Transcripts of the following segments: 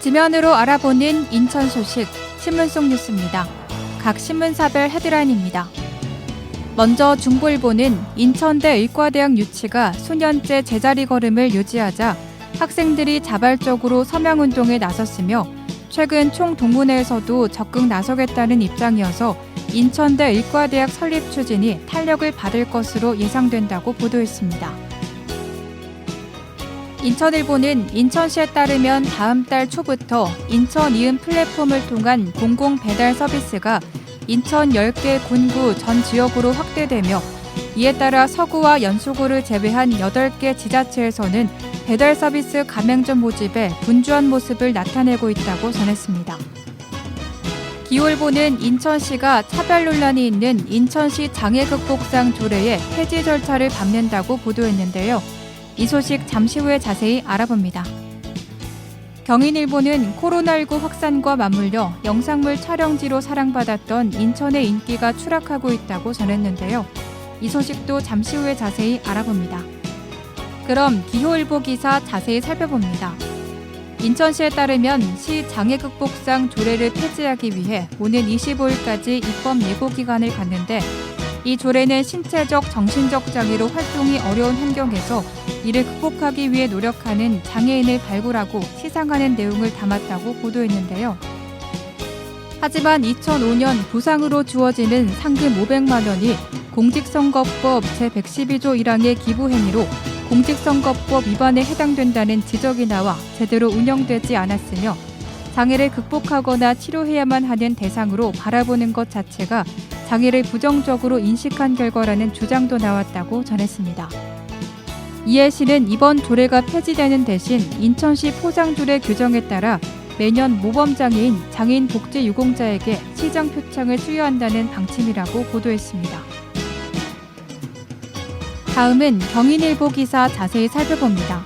지면으로 알아보는 인천 소식 신문 속 뉴스입니다. 각 신문사별 헤드라인입니다. 먼저 중부일보는 인천대 의과대학 유치가 수년째 제자리 걸음을 유지하자 학생들이 자발적으로 서명운동에 나섰으며 최근 총동문회에서도 적극 나서겠다는 입장이어서 인천대 의과대학 설립 추진이 탄력을 받을 것으로 예상된다고 보도했습니다. 인천일보는 인천시에 따르면 다음 달 초부터 인천 이음 플랫폼을 통한 공공 배달 서비스가 인천 10개 군구 전 지역으로 확대되며 이에 따라 서구와 연수구를 제외한 8개 지자체에서는 배달 서비스 가맹점 모집에 분주한 모습을 나타내고 있다고 전했습니다. 기울보는 인천시가 차별 논란이 있는 인천시 장애극복상 조례의 폐지 절차를 밟는다고 보도했는데요. 이 소식 잠시 후에 자세히 알아봅니다. 경인일보는 코로나19 확산과 맞물려 영상물 촬영지로 사랑받았던 인천의 인기가 추락하고 있다고 전했는데요. 이 소식도 잠시 후에 자세히 알아봅니다. 그럼 기호일보 기사 자세히 살펴봅니다. 인천시에 따르면 시 장애극복상 조례를 폐지하기 위해 오는 25일까지 입법 예고 기간을 갖는데 이 조례는 신체적, 정신적 장애로 활동이 어려운 환경에서 이를 극복하기 위해 노력하는 장애인을 발굴하고 시상하는 내용을 담았다고 보도했는데요. 하지만 2005년 부상으로 주어지는 상금 500만 원이 공직선거법 제112조 1항의 기부 행위로 공직선거법 위반에 해당된다는 지적이 나와 제대로 운영되지 않았으며 장애를 극복하거나 치료해야만 하는 대상으로 바라보는 것 자체가 장애를 부정적으로 인식한 결과라는 주장도 나왔다고 전했습니다. 이해 씨는 이번 조례가 폐지되는 대신 인천시 포장조례 규정에 따라 매년 모범장애인 장애인 복지 유공자에게 시정 표창을 수여한다는 방침이라고 보도했습니다. 다음은 경인일보 기사 자세히 살펴봅니다.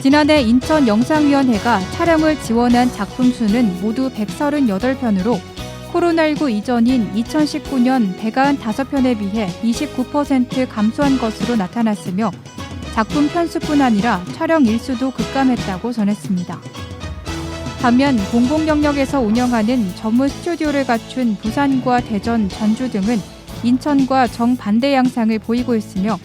지난해 인천 영상위원회가 촬영을 지원한 작품 수는 모두 138편으로 코로나19 이전인 2019년 195편에 비해 29% 감소한 것으로 나타났으며 작품 편수뿐 아니라 촬영 일수도 급감했다고 전했습니다. 반면 공공 영역에서 운영하는 전문 스튜디오를 갖춘 부산과 대전, 전주 등은 인천과 정반대 양상을 보이고 있으며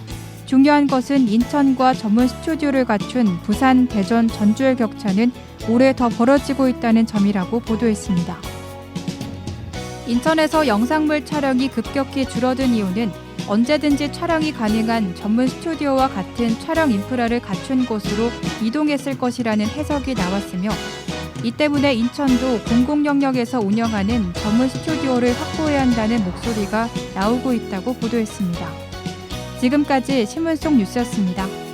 중요한 것은 인천과 전문 스튜디오를 갖춘 부산, 대전, 전주의 격차는 올해 더 벌어지고 있다는 점이라고 보도했습니다. 인천에서 영상물 촬영이 급격히 줄어든 이유는 언제든지 촬영이 가능한 전문 스튜디오와 같은 촬영 인프라를 갖춘 곳으로 이동했을 것이라는 해석이 나왔으며 이 때문에 인천도 공공 영역에서 운영하는 전문 스튜디오를 확보해야 한다는 목소리가 나오고 있다고 보도했습니다. 지금까지 신문 속 뉴스였습니다.